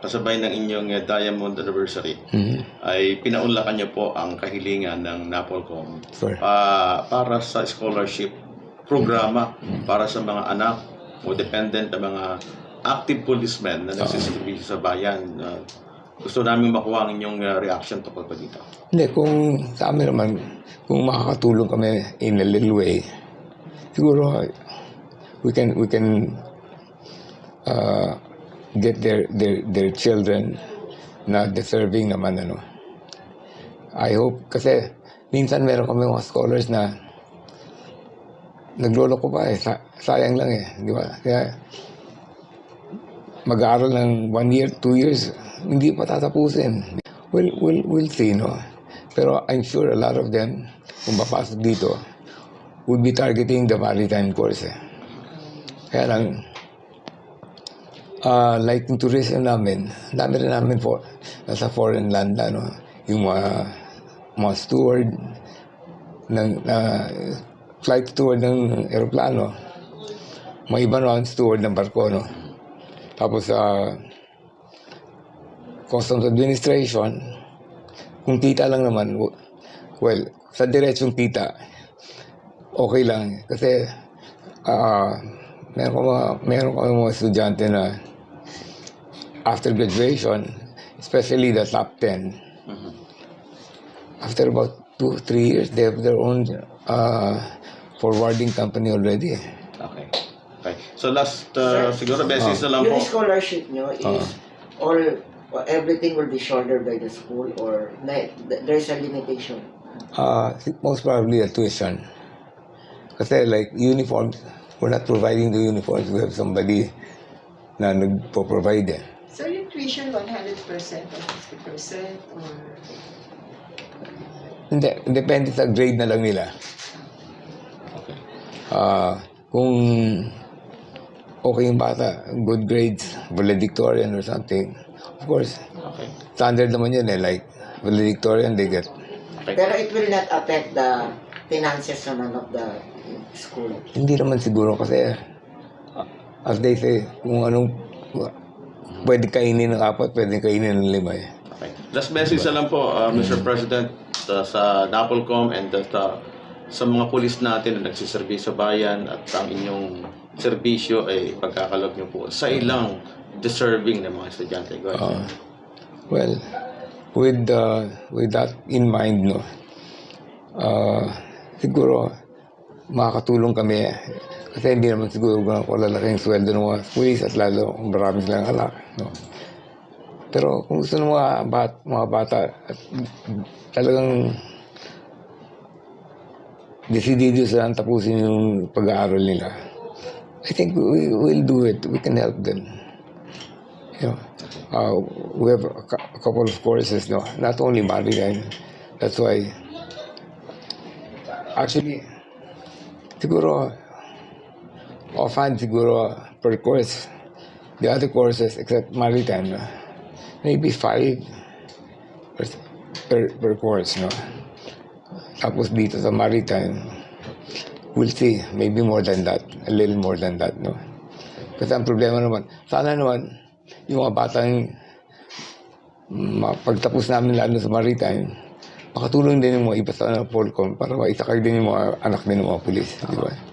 kasabay ng inyong eh, Diamond Anniversary Mhm. ay pinaunlakan niyo po ang kahilingan ng NAPOLCOM Sure. pa, para sa scholarship programa para sa mga anak o dependent na mga active policemen na nagsiservisyo sa bayan. Uh, gusto namin makuha ang inyong uh, reaction tungkol pa dito. Hindi, kung sa amin naman, kung makakatulong kami in a little way, siguro we can we can uh, get their their their children na deserving naman ano. I hope kasi minsan meron kami mga scholars na naglolo ko pa eh. Sa- sayang lang eh. Di ba? Kaya mag-aaral ng one year, two years, hindi pa tatapusin. We'll, we'll, we'll see, no? Pero I'm sure a lot of them, kung papasok dito, would be targeting the maritime course. Eh. Kaya lang, ah like yung tourism namin, dami rin namin po, nasa foreign land, ano, yung mga, mga steward, ng, na, flight steward ng aeroplano, may iba naman steward ng barko, no? Tapos sa Customs Administration, kung kita lang naman, well, sa diretsong kita, okay lang. Kasi, ah meron ko mga, meron ko mga estudyante na after graduation, especially the top 10, after about two, three years, they have their own uh, forwarding company already. Okay. Okay. So last, uh, siguro beses na lang po. Yung scholarship nyo is Ah. all, everything will be shouldered by the school or na, there's a limitation? Uh, most probably a tuition. Kasi like uniforms, we're not providing the uniforms. We have somebody na nagpo-provide eh. Tuition 100% or 50% or Hindi, depende sa grade na lang nila. Okay. Ah, kung okay yung bata, good grades, valedictorian or something, of course, Okay. standard naman yun eh, like valedictorian, they get. Okay. Pero it will not affect the finances naman of the school. Hindi naman siguro kasi, ah, as they say, kung anong, pwede kainin ng apat, pwede kainin ng lima eh. Okay. Last message na lang po, uh, Mr. President, sa, sa NAPOLCOM and uh, sa mga pulis natin na nagsiservisyo sa bayan at ang inyong serbisyo ay pagkakalog niyo po sa ilang deserving na mga estudyante. Go ahead. Uh, well, with uh, with that in mind, no, uh, siguro makakatulong kami kasi hindi naman siguro wala lalaking sweldo ng mga pulis at lalo marami silang anak. No? Pero kung gusto ng mga, bat, mga bata at talagang desidido silang tapusin yung pag-aaral nila, I think we will do it. We can help them. You know, uh, we have a, a couple of courses, no, not only maritime. That's why, actually, siguro, offhand siguro per course, the other courses except maritime, maybe five per, per, per course, no. Tapos dito sa maritime, we'll see, maybe more than that, a little more than that, no. Kasi ang problema naman, sana naman, yung mga batang pagtapos namin lalo sa maritime, makatulong din yung mga iba sa Polcom para maisakay din yung mga anak din ng mga pulis, di ba?